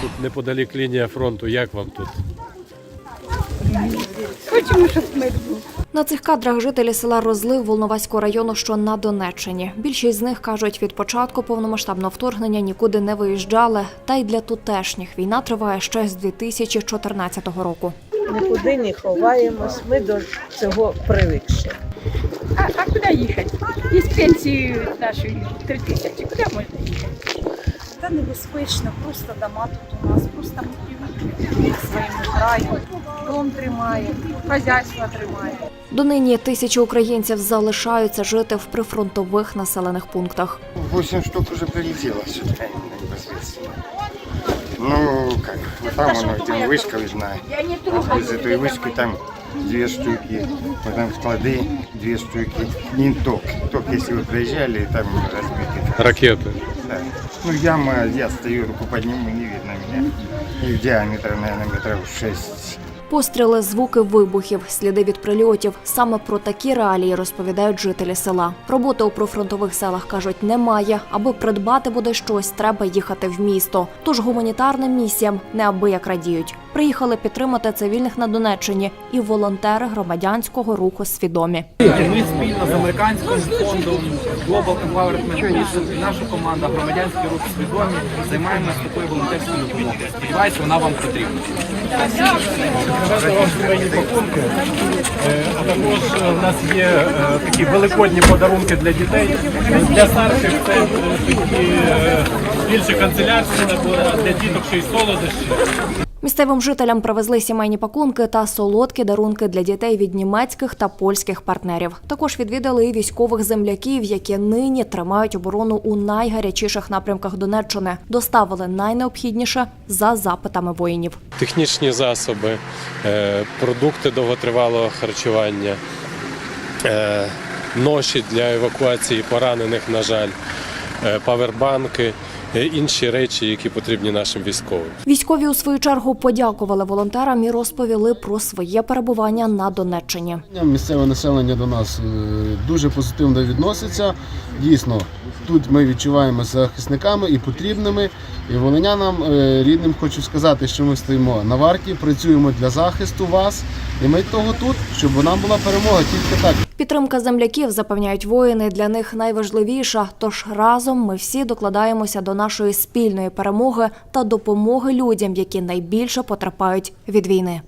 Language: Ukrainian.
Тут неподалік лінія фронту. Як вам тут? Хочемо, щоб мир був. На цих кадрах жителі села Розлив Волноваського району, що на Донеччині. Більшість з них кажуть, від початку повномасштабного вторгнення нікуди не виїжджали. Та й для тутешніх війна триває ще з 2014 року. Нікуди не ховаємось, ми до цього привикші. А, а куди їхати? Із пенсії нашої три тисячі. Куди можна їхати? Та небезпечно, просто дома тут у нас, просто ми своїм краєм. Дом тримає, хазяйство тримає. Донині тисячі українців залишаються жити в прифронтових населених пунктах. 8 штук уже прилетело сюда непосредственно. Ну, как, вот там оно, там вышка видна. Я не Из этой вышки там две штуки, потом склады две штуки. И ток. Ток, если вы проезжали, там разбитый. Ракети. Да. Ну, яма, я стою, руку подниму, не видно меня. И в диаметре, наверное, метров 6 Постріли, звуки вибухів, сліди від прильотів. Саме про такі реалії розповідають жителі села. Роботи у прифронтових селах кажуть, немає. Аби придбати буде щось, треба їхати в місто. Тож гуманітарним місіям неабияк радіють. Приїхали підтримати цивільних на Донеччині і волонтери громадянського руху свідомі. Ми спільно з американським фондом Global Empowerment Mission і наша команда громадянський рух свідомі займаємося такою волонтерською допомогою. Сподіваюся, вона вам потрібна. Пакунки. Е, А також е, в нас є е, такі великодні подарунки для дітей. Е, Для старших це е, такі е, більше канцелярські набори, а для діток ще й солодощі. Місцевим жителям привезли сімейні пакунки та солодкі дарунки для дітей від німецьких та польських партнерів. Також відвідали і військових земляків, які нині тримають оборону у найгарячіших напрямках Донеччини. Доставили найнеобхідніше за запитами воїнів. Технічні засоби, е, продукти довготривалого харчування, е, ноші для евакуації поранених, на жаль, е, павербанки, інші речі, які потрібні нашим військовим. Військові у свою чергу подякували волонтерам і розповіли про своє перебування на Донеччині. Місцеве населення до нас е, дуже позитивно відноситься. Дійсно, тут ми відчуваємо захисниками і потрібними. І волинянам е, рідним хочу сказати, що ми стоїмо на варті, працюємо для захисту вас. І ми того тут, щоб нам була перемога тільки так. Підтримка земляків, запевняють воїни, для них найважливіша. Тож разом ми всі докладаємося до нашої спільної перемоги та допомоги людям, які найбільше потерпають від війни.